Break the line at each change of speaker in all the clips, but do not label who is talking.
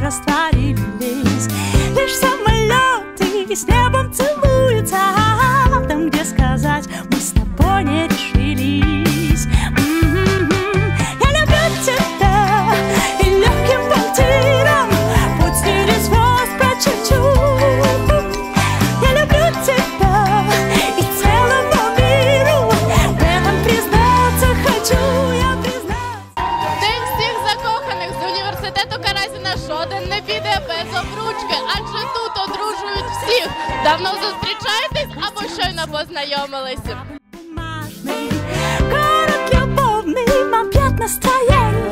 растворились. Лишь самолеты с небом целуются
піде без обручки, адже тут одружують всіх. Давно зустрічаєтесь або щойно познайомилися.
бумажный повний, мам мопят настроением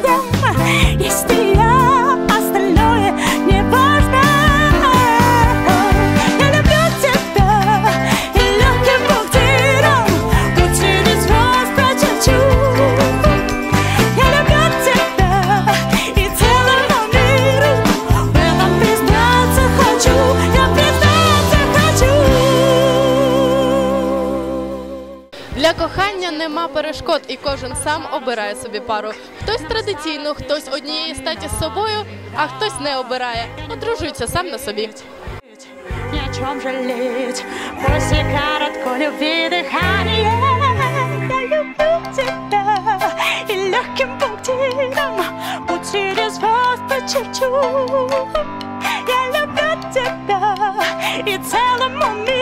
Для кохання нема перешкод, і кожен сам обирає собі пару. Хтось традиційну, хтось однієї статі з собою, а хтось не обирає. Одружується сам на собі.
Ни о чем жалеть После короткой любви дыхания Я люблю тебя И легким пунктиром Путь через вас прочерчу Я люблю тебя И целому миру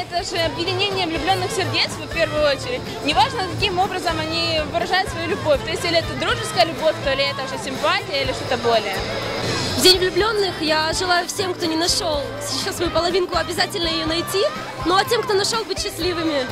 это же объединение влюбленных сердец в первую очередь. Неважно, каким образом они выражают свою любовь. То есть, или это дружеская любовь, то ли это уже симпатия, или что-то более.
В День влюбленных я желаю всем, кто не нашел сейчас свою половинку, обязательно ее найти. Ну а тем, кто нашел, быть счастливыми.